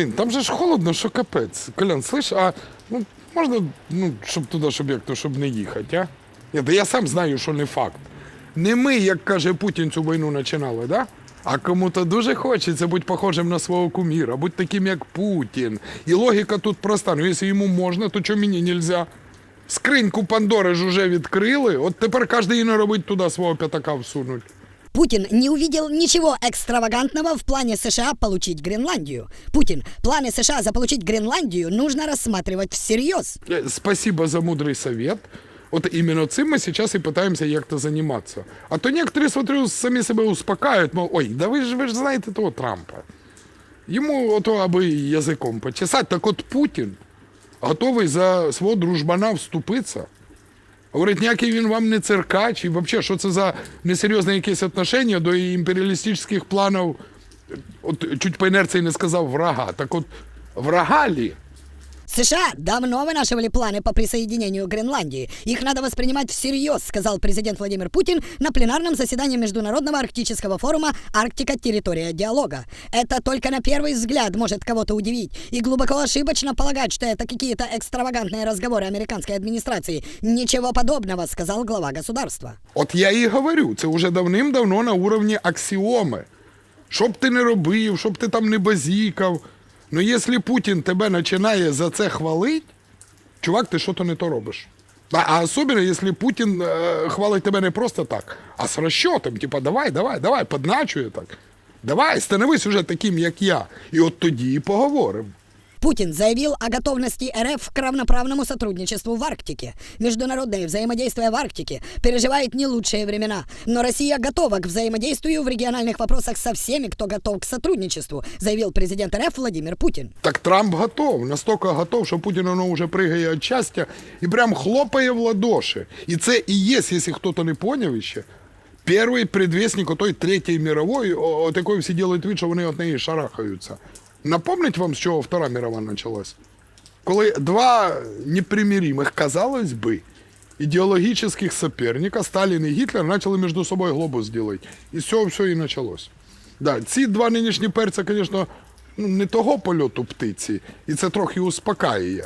Блін, там же ж холодно, що капець. Колян, слиш, а ну, можна, ну, щоб туди, щоб як щоб не їхати, а? Та я сам знаю, що не факт. Не ми, як каже Путін, цю війну починали, да? А кому-то дуже хочеться бути похожим на свого куміра, бути таким, як Путін. І логіка тут проста. Ну, якщо йому можна, то чому мені нельзя? Скриньку Пандори ж уже відкрили, от тепер кожен і не робить туди свого п'ятака всунуть. Путин не увидел ничего экстравагантного в плане США получить Гренландию. Путин, планы США заполучить Гренландию нужно рассматривать всерьез. Э, Спасибо за мудрый совет. Вот именно цим мы сейчас и пытаемся як-то заниматься. А то некоторые, смотрю, сами себе успокаивают, мол, ой, да вы же, ви ж знаєте того Трампа. Йому ото аби язиком почесать. Так от Путін готовий за свого дружбана вступитися. Говорить, ніякий він вам не циркач, і взагалі, що це за несерйозне якесь отношення до імперіалістичних планів, от чуть по інерції не сказав врага. Так от врага лі? США давно вынашивали планы по присоединению Гренландии. Их надо воспринимать всерьез, сказал президент Владимир Путин на пленарном заседании Международного арктического форума «Арктика. Территория диалога». Это только на первый взгляд может кого-то удивить. И глубоко ошибочно полагать, что это какие-то экстравагантные разговоры американской администрации. Ничего подобного, сказал глава государства. От я і говорю, це вже давним-давно на уровні аксіоми. Що б ти не робив, щоб ти там не базікав. Ну, якщо Путін тебе починає за це хвалити, чувак, ти що то не то робиш. А, особливо, якщо Путін е, хвалить тебе не просто так, а з розчотом, типа, давай, давай, давай, подначує так. Давай, становись уже таким, як я. І от тоді і поговоримо. Путин заявил о готовности РФ к равноправному сотрудничеству в Арктике. Международное взаимодействие в Арктике переживает не лучшие времена, но Россия готова к взаимодействию в региональных вопросах со всеми, кто готов к сотрудничеству, заявил президент РФ Владимир Путин. Так Трамп готов, настільки готов, що Путін воно вже пригає від щастя і прям хлопає в ладоші. І це і є, якщо хтось не поняв ще, перший предвестник отой Третьої мирової, о, от якої всі роблять вид, що вони від неї шарахаються. Напомнить вам, з чого Втора мирова почалась? Коли два непримиримих, казалось би, ідеологічних соперника, Сталін і Гітлер, почали між собою глобус делать. І з цього все і почалось. Да, ці два нинішні перця, звісно, ну, не того польоту птиці, і це трохи успокаює.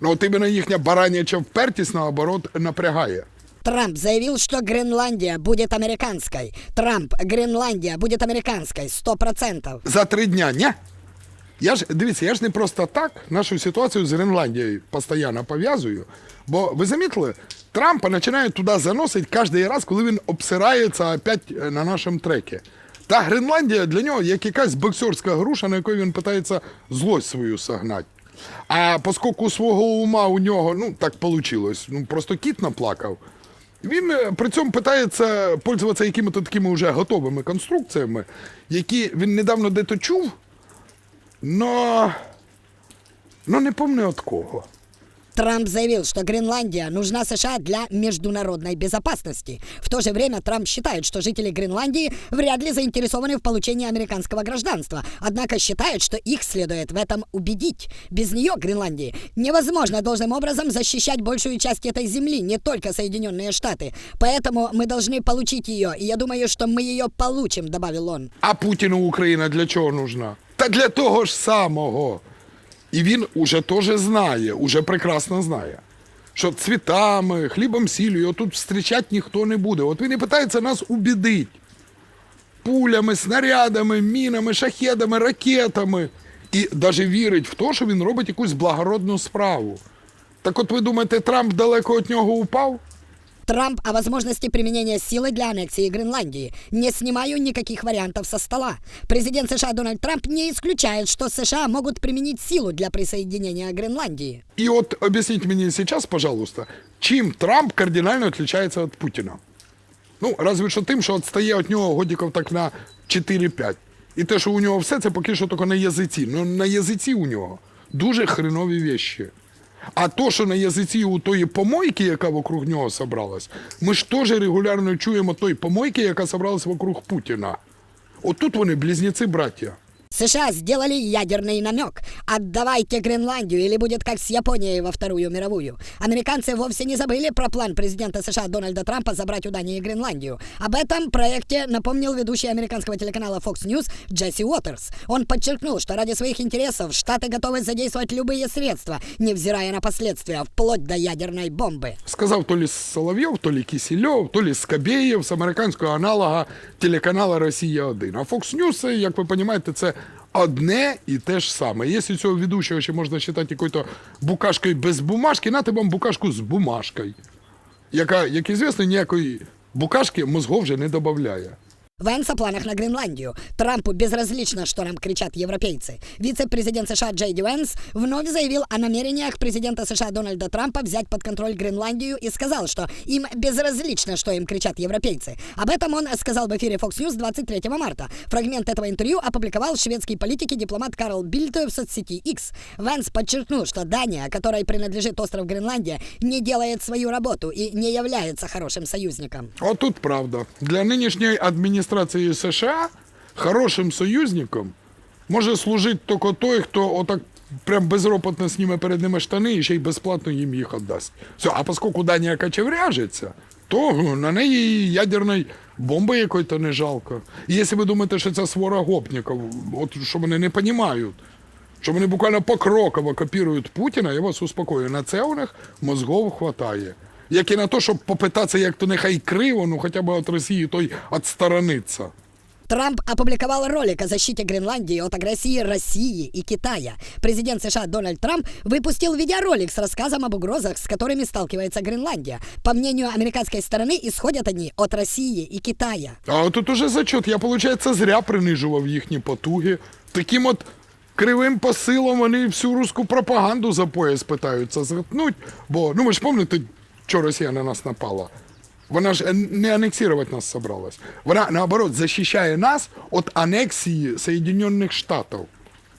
Ну, от іменно їхня бараняча впертість, наоборот, напрягає. Трамп заявил, что Гренландия будет американской. Трамп, Гренландия будет американской, сто процентов. За три дня, ні? Я ж дивіться, я ж не просто так нашу ситуацію з Гренландією постійно пов'язую. Бо ви замітили, Трампа починають туди заносити кожен раз, коли він обсирається опять е, на нашому трекі. Та Гренландія для нього як якась боксерська груша, на якої він питається злость свою согнати. А поскольку свого ума у нього, ну так вийшло, ну просто кіт наплакав. Він е, при цьому питається пользуватися якими-то такими вже готовими конструкціями, які він недавно де-то чув, но, но не помню від кого. Трамп заявил, что Гренландия нужна США для международной безопасности. В то же время Трамп считает, что жители Гренландии вряд ли заинтересованы в получении американского гражданства, однако считает, что их следует в этом убедить. Без нее, Гренландии, невозможно должным образом защищать большую часть этой земли, не только Соединенные Штаты. Поэтому мы должны получить ее, и я думаю, что мы ее получим, добавил он. А Путіну Україна для чого нужна? Та для того ж самого. І він уже теж знає, уже прекрасно знає, що цвітами, хлібом сіллю його тут зустрічати ніхто не буде. От він і питається нас убідити. Пулями, снарядами, мінами, шахедами, ракетами. І навіть вірить в те, що він робить якусь благородну справу. Так от ви думаєте, Трамп далеко від нього упав? Трамп о возможности применения силы для аннексии Гренландии. Не снимаю никаких вариантов со стола. Президент США Дональд Трамп не исключает, что США могут применить силу для присоединения Гренландии. І от об'ясніть мені зараз, пожалуйста, чим Трамп кардинально відрізняється від Путіна? Ну, разве що тим, що відстає від нього годиків так на 4-5. І те, що у нього все, це поки що тільки на язиці. Ну, на язиці у нього дуже хренові вещі. А то, що на язиці у тої помойки, яка вокруг нього собралась, ми ж теж регулярно чуємо той помойки, яка собралась вокруг Путіна. Отут вони близнеці браття. США сделали ядерный намек. Отдавайте Гренландию, или будет как с Японией во Вторую мировую. Американцы вовсе не забыли про план президента США Дональда Трампа забрать у Дании Гренландию. Об этом проекте напомнил ведущий американского телеканала Fox News Джесси Уотерс. Он подчеркнул, что ради своих интересов Штаты готовы задействовать любые средства, невзирая на последствия, вплоть до ядерной бомбы. Сказав то лі Соловйов, то лі Кісільов, то лі Скабєєв з американського аналога телеканала Росія 1 А Fox News, як ви розумієте, це одне і те ж саме. Якщо цього ведучого ще можна вважати якою-то букашкою без бумажки, нате вам букашку з бумажкою, яка, як звісно, ніякої букашки мозгов вже не додає. Венс о планах на Гренландию. Трампу безразлично, что нам кричат европейцы. Вице-президент США Джей Ди Венс вновь заявил о намерениях президента США Дональда Трампа взять под контроль Гренландию и сказал, что им безразлично, что им кричат европейцы. Об этом он сказал в эфире Fox News 23 марта. Фрагмент этого интервью опубликовал шведский политик и дипломат Карл Бильд в соцсети X. Венс подчеркнул, что Дания, которой принадлежит остров Гренландия, не делает свою работу и не является хорошим союзником. Отут правда. Для нинішньої адміністрації США хорошим союзником може служити тільки той, хто отак прям безропотно зніме перед ними штани і ще й безплатно їм їх віддасть. Все, а оскільки Данія качевряжеться, то на неї ядерної бомби якої-то не жалко. І якщо ви думаєте, що це свора гопників, от що вони не розуміють, що вони буквально покроково копірують Путіна, я вас успокою, на це у них мозгов хватає Як і на те, щоб попитатися, як то нехай криво, ну хоча б від Росії той відсторониться. Трамп опубликовал ролик о защите Гренландии от агрессии России и Китая. Президент США Дональд Трамп выпустил видеоролик с рассказом об угрозах, с которыми сталкивается Гренландия. По мнению американской стороны, исходят они от России и Китая. А тут уже зачет. Я, виходить, зря принижував їхні потуги. Таким от кривим посилом вони всю русську пропаганду за пояс питаються згатнуть. Бо, ну ви ж пам'ятаєте, що Росія на нас напала? Вона ж е, не анексувати нас собралась. Вона, наоборот, захищає нас від анексії Соєдинених Штатів.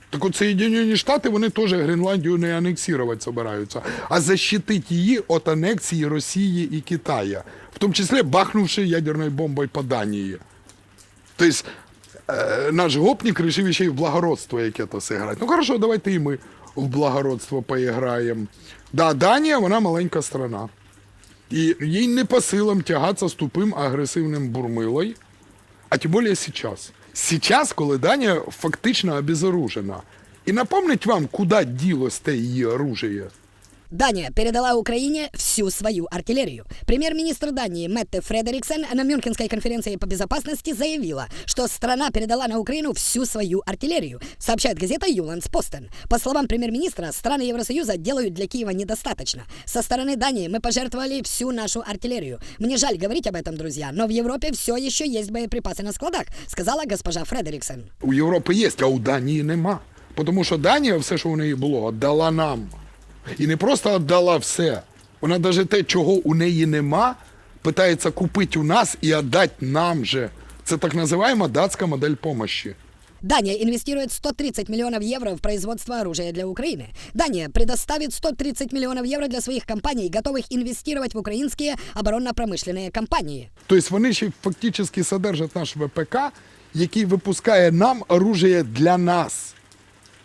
Так от Соєдинені Штати, вони теж Гренландію не анексувати собираються, а защитити її від анексії Росії і Китая, в тому числі бахнувши ядерною бомбою по Данії. Тобто е, наш гопник вирішив ще й в благородство яке-то зіграти. Ну хорошо, давайте і ми в благородство поіграємо. Да, Данія, вона маленька страна. І їй не по силам тягатися з тупим агресивним бурмилою, а тим більше зараз. Сейчас, коли Данія фактично обезоружена. І напомнить вам, куди ділось те її оружие. Дания передала Украине всю свою артиллерию. Премьер-министр Дании Метте Фредериксен на Мюнхенской конференции по безопасности заявила, что страна передала на Украину всю свою артиллерию, сообщает газета Юланс Постен. По словам премьер-министра, страны Евросоюза делают для Киева недостаточно. Со стороны Дании мы пожертвовали всю нашу артиллерию. Мне жаль говорить об этом, друзья, но в Европе все еще есть боеприпасы на складах, сказала госпожа Фредериксен. У Європи є, а у Данії нема. Тому що Данія все, що у неї було, віддала нам. І не просто віддала все. Вона навіть те, чого у неї нема, питається купити у нас і віддати нам же. Це так називаємо датська модель помощі. Дания инвестирует 130 миллионов евро в производство оружия для Украины. Дания предоставит 130 миллионов евро для своих компаний, готовых инвестировать в украинские оборонно-промышленные компании. Тобто вони ще фактично содержать наш ВПК, який випускає нам оружие для нас.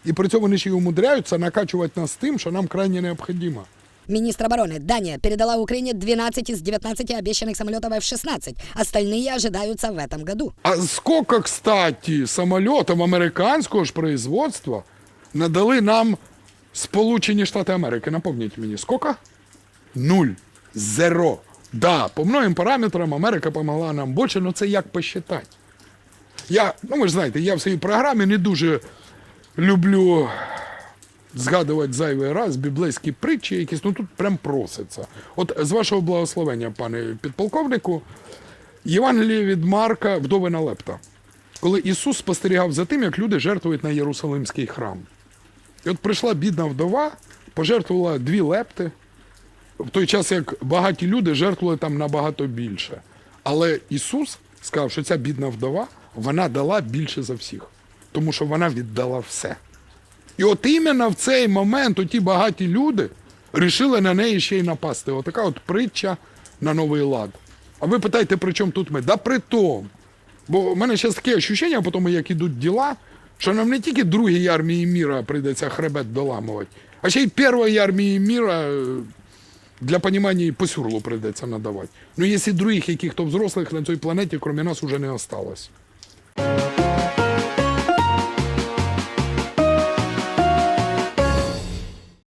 І при цьому вони ще й умудряються накачувати нас тим, що нам крайне необхідно. Министр обороны Дания передала Украине 12 из 19 обещанных самолетов F-16. Остальные ожидаются в этом году. А сколько, кстати, самолетов американського ж производства надали нам Сполучені Штати Америки? Напомніть мені, сколько? Нуль. Зеро. Да, по многим параметрам Америка помогла нам більше, але це як посчитати? Я, ну ви ж знаєте, я в своїй програмі не дуже люблю згадувати зайвий раз біблейські притчі якісь, ну тут прям проситься. От з вашого благословення, пане підполковнику, Євангеліє від Марка вдовина Лепта. Коли Ісус спостерігав за тим, як люди жертвують на Єрусалимський храм. І от прийшла бідна вдова, пожертвувала дві лепти, в той час як багаті люди жертвували там набагато більше. Але Ісус сказав, що ця бідна вдова, вона дала більше за всіх, тому що вона віддала все. І от іменно в цей момент оті багаті люди рішили на неї ще й напасти. Отака от притча на новий лад. А ви питаєте, при чому тут ми? Да при тому. Бо в мене зараз таке ощущення, по тому, як ідуть діла, що нам не тільки другій армії міра прийдеться хребет доламувати, а ще й першої армії міра е, для понімання по сюрлу прийдеться надавати. Ну, якщо других яких-то взрослих на цій планеті, крім нас, уже не осталось.